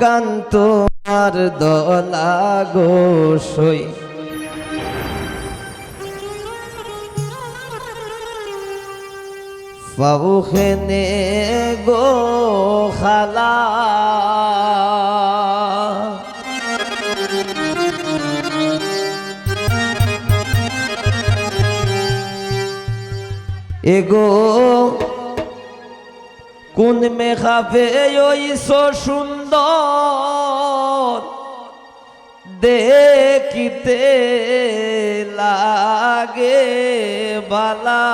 মুকান তোমার দলা গোসই ফাউখেনে গো খালা। এগো কোন মেঘাবে ওইসো সুন্দর দেখিতে লাগে বালা।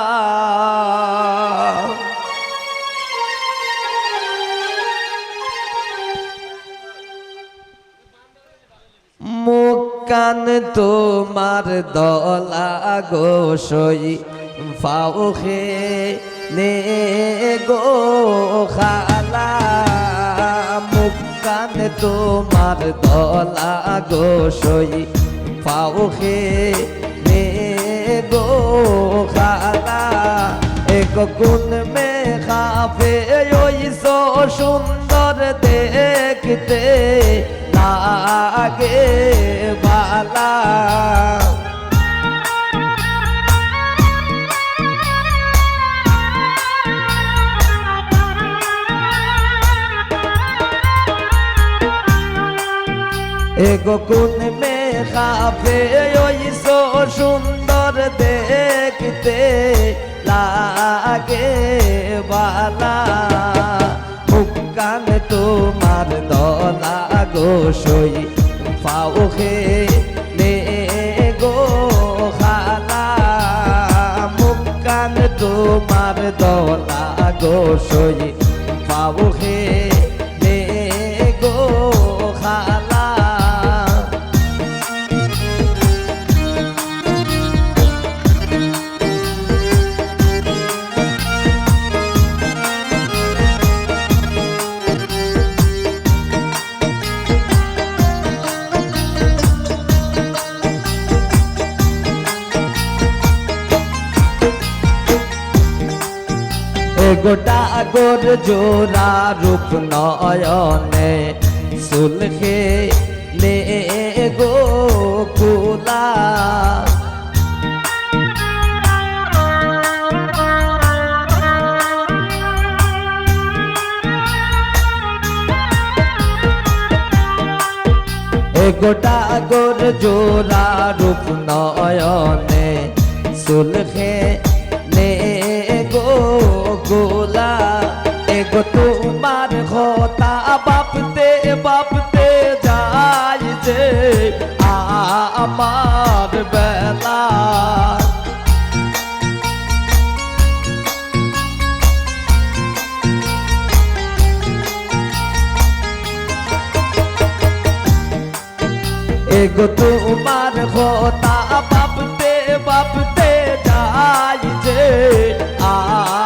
মুকান তোমার দলা গোসই ফাউখে নে গো খালা। মুকান তোমার দলা গোসই ফাউখে নে গো খালা, এক গুণ মে খাফে ওই সো সুন্দর দেখতে লাগে বালা। কোন মে খাবে ওই সো সুন্দর দেখতে লাগে বালা। মুকান তোমার দলা গোসই ফাউখে নে গো খালা। মুকান তোমার দলা গোসই ফাউখে নে গোর জোড়া রূপ নয়নে সুলখে নে গো কুলা। গোটা গোর জোড়া রূপ নয়নে সুলখে তোমার খতা বাপতে বাপতে যাই যে আমার বেলা। এগো তোমার খতা বাপতে বাপতে যাই যে আমার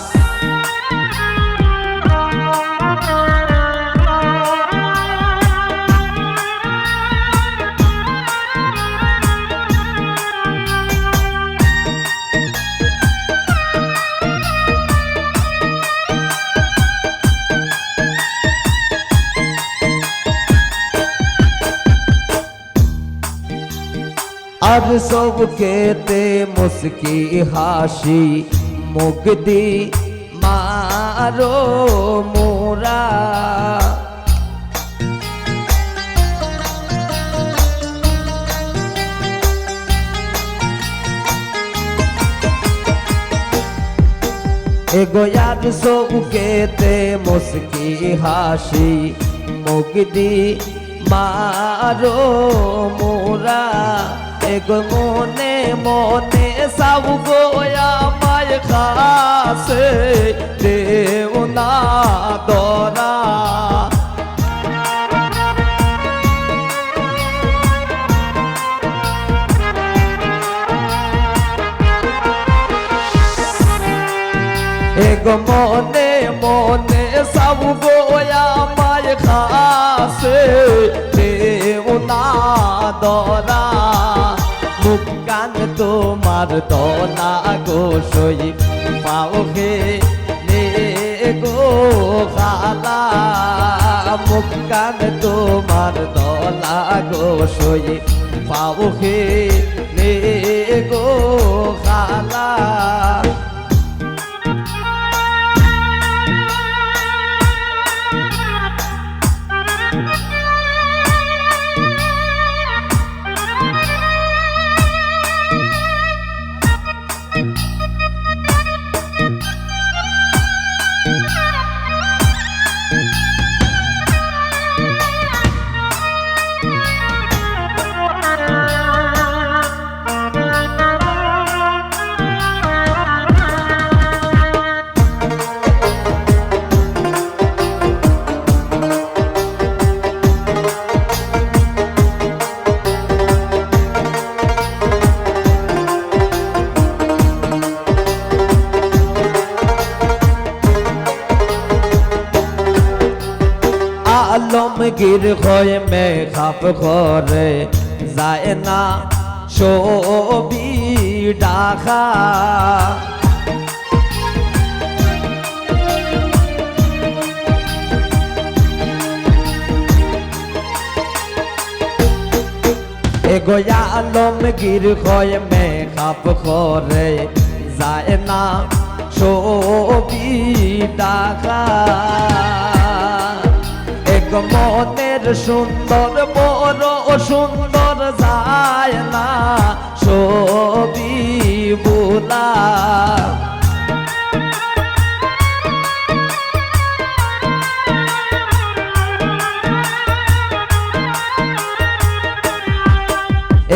আর সব কেতে মুস্কি হাসি মুগদি মারো মোরা এগোয়ার সব কেতে মুস্কি হাসি মুগদি মারো মোরা এগো মনে মনে সব গোয়া মায় খাসে দেও না দরা এগ মনে মনে সব গোয়া মায় খাসে দেও দরা মুখ কান তোমার দনা গো সই পাও হে গো খালা। মুখ কান তোমার দলা গো সই পাও হে আলমগীর হয়ে মেঘাপ করে, যায় না ছবি ডাকা। এগোয়া আলমগীর হয়ে মেঘাপ করে, যায় না ছবি ডাকা। সুন্দর, বড় সুন্দর যায় না, ছবি বুলা।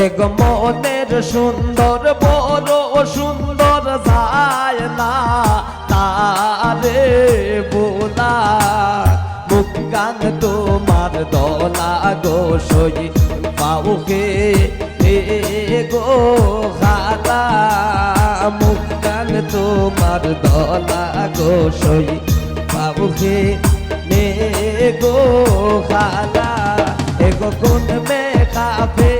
এক মনের সুন্দর, বড় সুন্দর যায় না, তারে বোলা। মুখ তোমার দলা গো সই পাউকে গো খালা মুক্তান তোমার দলা গো সই পাউকে নে গো খালা এগো কোন মে কাফে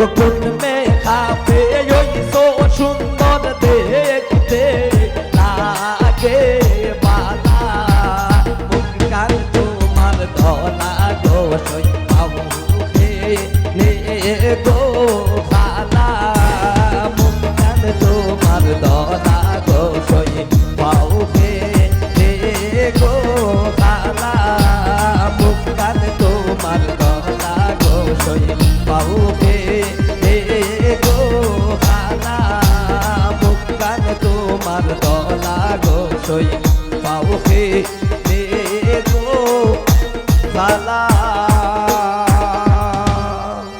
এগো কোন মে কাফে রইছো সুন্দর দেখতে আগে বালা মুখ কান তোমার ধলা গো সই খালা